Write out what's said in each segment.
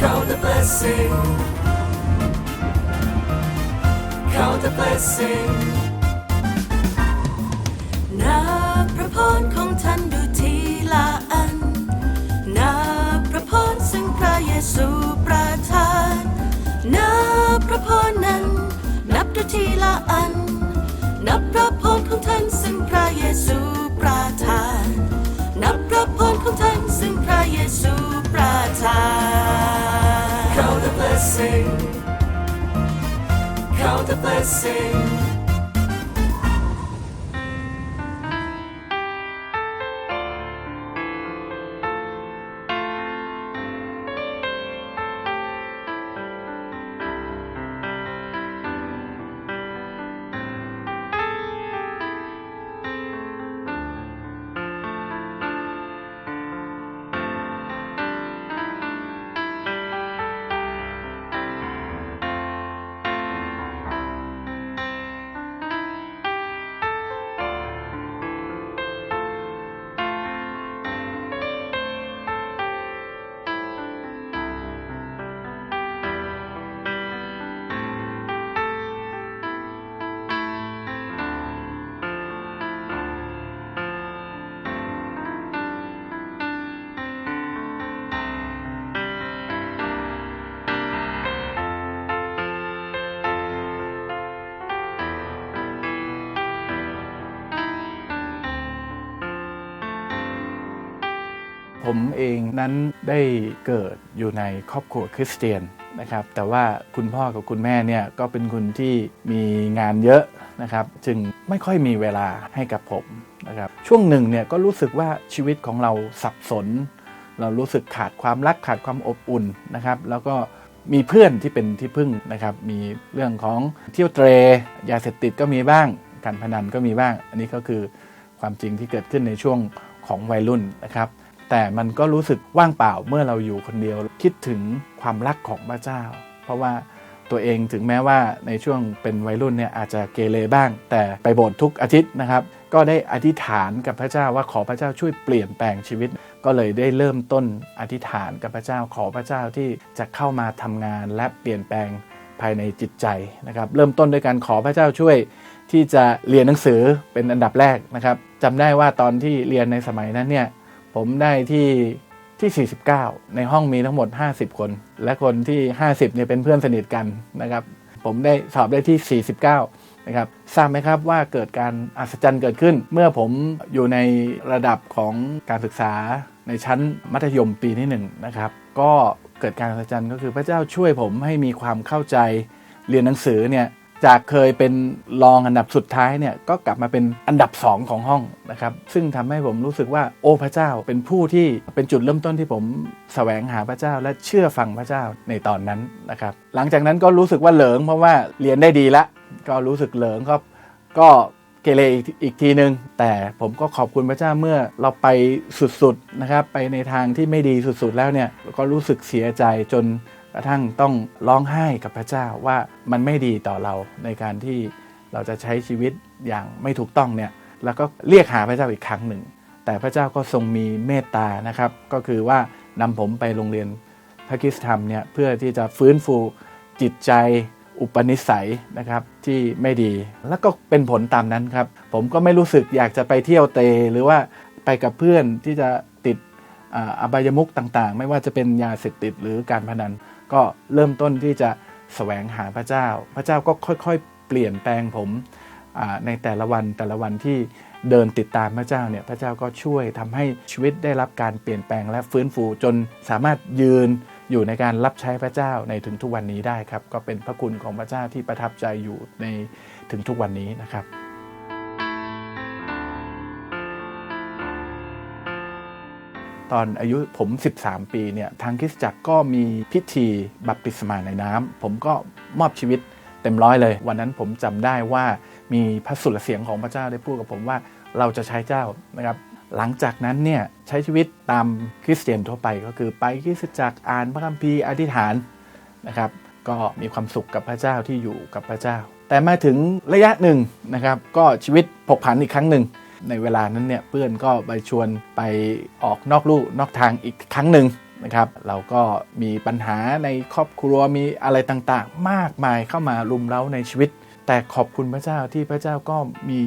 Count the blessing. Count the blessing. นับพระพรของท่านดูทีละอันนับพระพรซึ่งพระเยซูประทานนับพระพรนั้นนับดูทีละอัน blessing. Count the blessing ผมเองนั้นได้เกิดอยู่ในครอบครัวคริสเตียนนะครับ แต่ว่าคุณพ่อกับคุณแม่เนี่ยก็เป็นคนที่มีงานเยอะนะครับ จึงไม่ค่อยมีเวลาให้กับผมนะครับ ช่วงหนึ่งเนี่ยก็รู้สึกว่าชีวิตของเราสับสน เรารู้สึกขาดความรักขาดความอบอุ่นนะครับ แล้วก็มีเพื่อนที่เป็นที่พึ่งนะครับ มีเรื่องของเที่ยวเตรยาเสพติดก็มีบ้าง การพนันก็มีบ้าง อันนี้ก็คือความจริงที่เกิดขึ้นในช่วงของวัยรุ่นนะครับ แต่มันก็รู้สึกว่างเปล่าเมื่อเราอยู่คนเดียว คิดถึงความรักของพระเจ้า เพราะว่าตัวเองถึงแม้ว่าในช่วงเป็นวัยรุ่นเนี่ยอาจจะเกเรบ้าง แต่ไปโบสถ์ทุกอาทิตย์นะครับ ก็ได้อธิษฐานกับพระเจ้าว่าขอพระเจ้าช่วยเปลี่ยนแปลงชีวิต ก็เลยได้เริ่มต้นอธิษฐานกับพระเจ้าขอพระเจ้าที่จะเข้ามาทำงานและเปลี่ยนแปลงภายในจิตใจนะครับเริ่มต้นด้วยการขอพระเจ้าช่วยที่จะเรียนหนังสือเป็นอันดับแรกนะครับจำได้ว่าตอนที่เรียนในสมัยนั้นเนี่ย ผมได้ที่ที่ 49 ในห้องมีทั้งหมด 50 คน และคนที่ 50เนี่ยเป็นเพื่อนสนิทกันนะครับ ผมได้สอบได้ที่ 49 นะครับ ทราบไหมครับว่าเกิดการอัศจรรย์เกิดขึ้น เมื่อผมอยู่ในระดับของการศึกษาในชั้นมัธยมปีที่1นะครับ ก็เกิดการอัศจรรย์ก็คือพระเจ้าช่วยผมให้มีความเข้าใจเรียนหนังสือเนี่ย จากเคยเป็นรองอันดับสุดท้ายเนี่ยก็กลับมาเป็นอันดับ 2 ของห้องนะครับ ซึ่งทำให้ผมรู้สึกว่าโอ้พระเจ้าเป็นผู้ที่เป็นจุดเริ่มต้นที่ผมแสวงหาพระเจ้าและเชื่อฟังพระเจ้าในตอนนั้นนะครับ หลังจากนั้นก็รู้สึกว่าเหลิงเพราะว่าเรียนได้ดีละ ก็รู้สึกเหลิงก็ก็เกเรออีกทีนึง แต่ผมก็ขอบคุณพระเจ้าเมื่อเราไปสุดๆนะครับ ไปในทางที่ไม่ดีสุดๆแล้วเนี่ยก็รู้สึกเสียใจจน กระทั่งต้องร้องไห้กับพระเจ้าว่ามันไม่ดีต่อเราในการที่เราจะใช้ชีวิตอย่างไม่ถูกต้องเนี่ยแล้วก็เรียกหาพระเจ้าอีกครั้งหนึ่ง แต่พระเจ้าก็ทรงมีเมตตานะครับ ก็คือว่านำผมไปโรงเรียนพระคริสธรรมเนี่ยเพื่อที่จะฟื้นฟูจิตใจอุปนิสัยนะครับที่ไม่ดีแล้วก็เป็นผลตามนั้นครับ ผมก็ไม่รู้สึกอยากจะไปเที่ยวเตหรือว่าไปกับเพื่อนที่จะติดอ่าอบายมุกต่างๆ ไม่ว่าจะเป็นยาเสพติดหรือการพนัน ก็เริ่มต้นที่จะแสวงหาพระเจ้า พระเจ้าก็ค่อยๆ เปลี่ยนแปลงผมในแต่ละวันแต่ละวันที่เดินติดตามพระเจ้าเนี่ยพระเจ้าก็ช่วยทำให้ชีวิตได้รับการเปลี่ยนแปลงและฟื้นฟูจนสามารถยืนอยู่ในการรับใช้พระเจ้าในถึงทุกวันนี้ได้ครับ ก็เป็นพระคุณของพระเจ้าที่ประทับใจอยู่ในถึงทุกวันนี้นะครับ ตอนอายุผม 13 ปีเนี่ยทางคริสตจักรก็มีพิธีบัพติศมาในน้ำผมก็มอบชีวิตเต็มร้อยเลย วันนั้นผมจำได้ว่ามีพระสุรเสียงของพระเจ้าได้พูดกับผมว่าเราจะใช้เจ้านะครับหลังจากนั้นเนี่ยใช้ชีวิตตามคริสเตียนทั่วไปก็คือไปคริสตจักรอ่านพระคัมภีร์อธิษฐานนะครับก็มีความสุขกับพระเจ้าที่อยู่กับพระเจ้า แต่มาถึงระยะหนึ่งนะครับก็ชีวิตผกผันอีกครั้งหนึ่ง ในเวลานั้นเนี่ยเพื่อนก็ไปชวนไปออกนอกลู่นอกทางอีกครั้งหนึ่งนะครับเราก็มีปัญหาในครอบครัวมีอะไรต่างๆ มากมายเข้ามารุมเร้าในชีวิต แต่ขอบคุณพระเจ้าที่พระเจ้าก็มี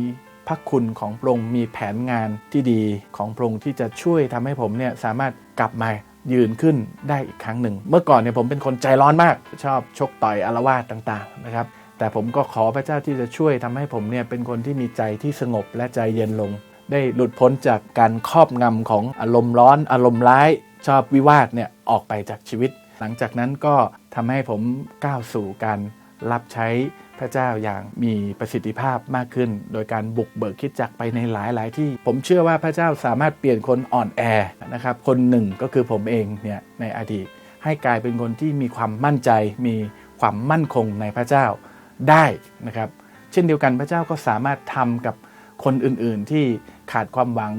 พระคุณของพระองค์มีแผนงานที่ดีของพระองค์ที่จะช่วยทำให้ผมเนี่ยสามารถกลับมายืนขึ้นได้อีกครั้งหนึ่ง เมื่อก่อนเนี่ยผมเป็นคนใจร้อนมาก ชอบชกต่อยอารวาสต่างๆนะครับ แต่ผมก็ขอพระเจ้าที่จะช่วยทำให้ผมเนี่ยเป็นคนที่มีใจที่สงบและใจเย็นลง ได้หลุดพ้นจากการครอบงำของอารมณ์ร้อน อารมณ์ร้าย ชอบวิวาทเนี่ยออกไปจากชีวิต หลังจากนั้นก็ทำให้ผมก้าวสู่การรับใช้พระเจ้าอย่างมีประสิทธิภาพมากขึ้น โดยการบุกเบิกคิดจักไปในหลายหลายๆที่ ผมเชื่อว่าพระเจ้าสามารถเปลี่ยนคนอ่อนแอนะครับ คนหนึ่งก็คือผมเองเนี่ยในอดีตให้กลายเป็นคนที่มีความมั่นใจ มีความมั่นคงในพระเจ้า ได้นะครับ เช่นเดียวกันพระเจ้าก็สามารถทำกับคนอื่นๆที่ขาดความหวัง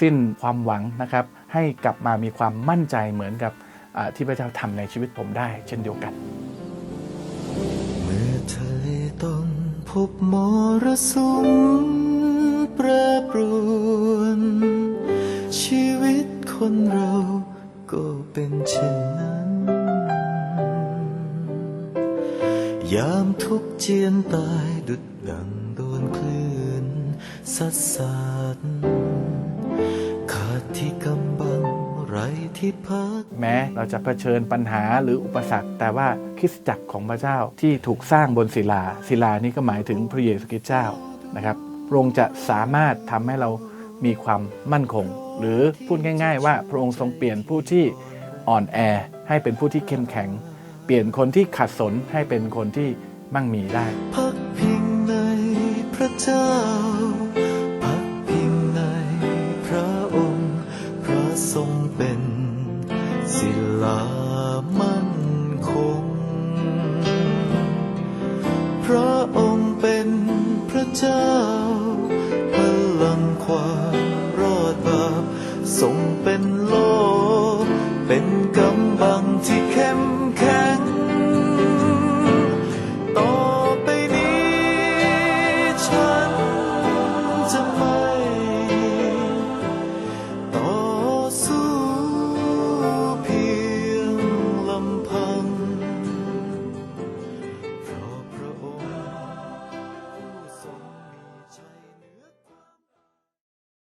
สิ้นความหวังนะครับ ให้กลับมามีความมั่นใจเหมือนกับที่พระเจ้าทำในชีวิตผมได้ เช่นเดียวกัน เมื่อทะเลต้องพบมรสุมแปรปรวนชีวิตคนเราก็เป็นเช่นนั้น ยามทุกเจียนตายดุดดังโดนคลื่นสัดสาดขาดที่กำบังไรที่พักแม้เราจะเผชิญปัญหาหรืออุปสรรค แต่ว่าคริสตจักรของพระเจ้าที่ถูกสร้างบนศิลา ศิลานี้ก็หมายถึงพระเยซูคริสต์เจ้านะครับพระองค์จะสามารถทำให้เรามีความมั่นคง หรือพูดง่าย ๆ ว่าพระองค์ทรงเปลี่ยนผู้ที่อ่อนแอให้เป็นผู้ที่เข้มแข็ง เปลี่ยนคนที่ขัดสนให้เป็นคนที่มั่งมีได้พักพิงในพระเจ้าพักพิงในพระองค์ พระทรงเป็นศิลามั่นคง พระองค์เป็นพระเจ้าพลังความรอดบาปทรงเป็นโลเป็นกำบัง